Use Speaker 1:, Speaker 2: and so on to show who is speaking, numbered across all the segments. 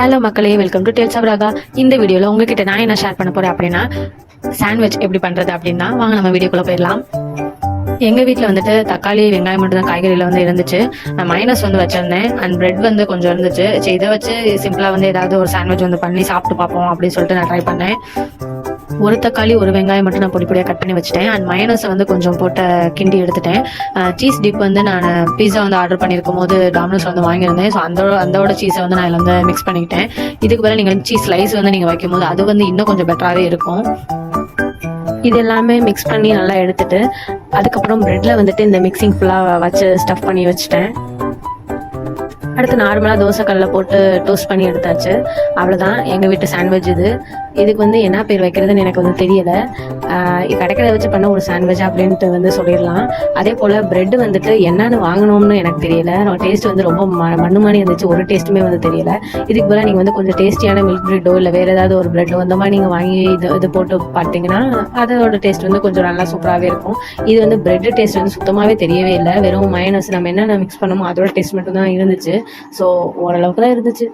Speaker 1: Hello மக்களே welcome to tales Raaga இந்த வீடியோவில் உங்ககிட்ட நான் என்ன ஷேர் பண்ண போகிறேன் அப்படின்னா சாண்ட்விச் எப்படி பண்றது அப்படின்னா வாங்க நம்ம வீடியோக்குள்ளே போயிடலாம். எங்கள் வீட்டில் வந்துட்டு தக்காளி வெங்காயம் மட்டும் தான் காய்கறியில் வந்து இருந்துச்சு. நான் மைனஸ் வந்து வச்சிருந்தேன். அண்ட் பிரெட் வந்து கொஞ்சம் இருந்துச்சு. சரி இதை வச்சு சிம்பிளாக வந்து ஏதாவது ஒரு சாண்ட்விச் வந்து பண்ணி சாப்பிட்டு பார்ப்போம் அப்படின்னு சொல்லிட்டு நான் ட்ரை பண்ணேன். ஒரு தக்காளி ஒரு வெங்காயம் மட்டும் நான் பொடி பொடியாக கட் பண்ணி வச்சுட்டேன். அண்ட் மயனஸை வந்து கொஞ்சம் போட்ட கிண்டி எடுத்துட்டேன். சீஸ் டிப் வந்து நான் பீஸா வந்து ஆர்டர் பண்ணியிருக்கும் போது டாமினோஸ் வந்து வாங்கியிருந்தேன். ஸோ அந்த அதோட சீஸை வந்து நான் இதில் வந்து மிக்ஸ் பண்ணிக்கிட்டேன். இதுக்கு பதிலா நீங்கள் சீஸ் ஸ்லைஸ் வந்து நீங்கள் வைக்கும் போது அது வந்து இன்னும் கொஞ்சம் பெட்டராகவே இருக்கும். இது எல்லாமே மிக்ஸ் பண்ணி நல்லா எடுத்துட்டு அதுக்கப்புறம் ப்ரெட்டில் வந்துட்டு இந்த மிக்சிங் ஃபுல்லாக வச்சு ஸ்டஃப் பண்ணி வச்சுட்டேன். அடுத்து நார்மலாக தோசைக்கல்ல போட்டு டோஸ்ட் பண்ணி எடுத்தாச்சு. அவ்வளோதான் எங்கள் வீட்டு சாண்ட்விச் இது. இதுக்கு வந்து என்ன பேர் வைக்கிறதுன்னு எனக்கு வந்து தெரியலை. கிடைக்கிறத வச்சு பண்ண ஒரு சாண்ட்விச் அப்படின்ட்டு வந்து சொல்லிடலாம். அதே போல் ப்ரெட் வந்துட்டு என்னென்னு வாங்கணும்னு எனக்கு தெரியல. டேஸ்ட் வந்து ரொம்ப ம- மண்ணு மாதிரி இருந்துச்சு. ஒரு டேஸ்ட்டுமே வந்து தெரியல. இதுக்கு பதிலாக நீங்கள் வந்து கொஞ்சம் டேஸ்டியான மில்க் ப்ரெட்டோ இல்லை வேறு ஏதாவது ஒரு ப்ரெட்டோ அந்த மாதிரி நீங்கள் வாங்கி இது இது போட்டு பார்த்தீங்கன்னா அதோட டேஸ்ட் வந்து கொஞ்சம் நல்லா சூப்பராகவே இருக்கும். இது வந்து ப்ரெட்டு டேஸ்ட் வந்து சுத்தமாகவே தெரியவே இல்லை. வெறும் மயனஸ் நம்ம என்னென்ன மிக்ஸ் பண்ணமோ அதோட டேஸ்ட் மட்டும் தான் இருந்துச்சு. ஸோ ஓரளவுக்கு தான் இருந்துச்சு.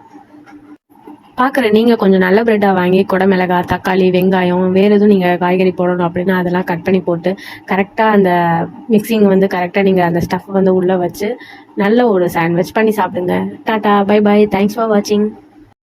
Speaker 1: பார்க்குற நீங்கள் கொஞ்சம் நல்ல ப்ரெட்டாக வாங்கி குடமிளகா தக்காளி வெங்காயம் வேறு எதுவும் நீங்கள் காய்கறி போடணும் அப்படின்னா அதெல்லாம் கட் பண்ணி போட்டு கரெக்டாக அந்த மிக்சிங் வந்து கரெக்டாக நீங்கள் அந்த ஸ்டஃப் வந்து உள்ளே வச்சு நல்ல ஒரு சாண்ட்விச் பண்ணி சாப்பிடுங்க. Tata bye bye thanks for வாட்சிங்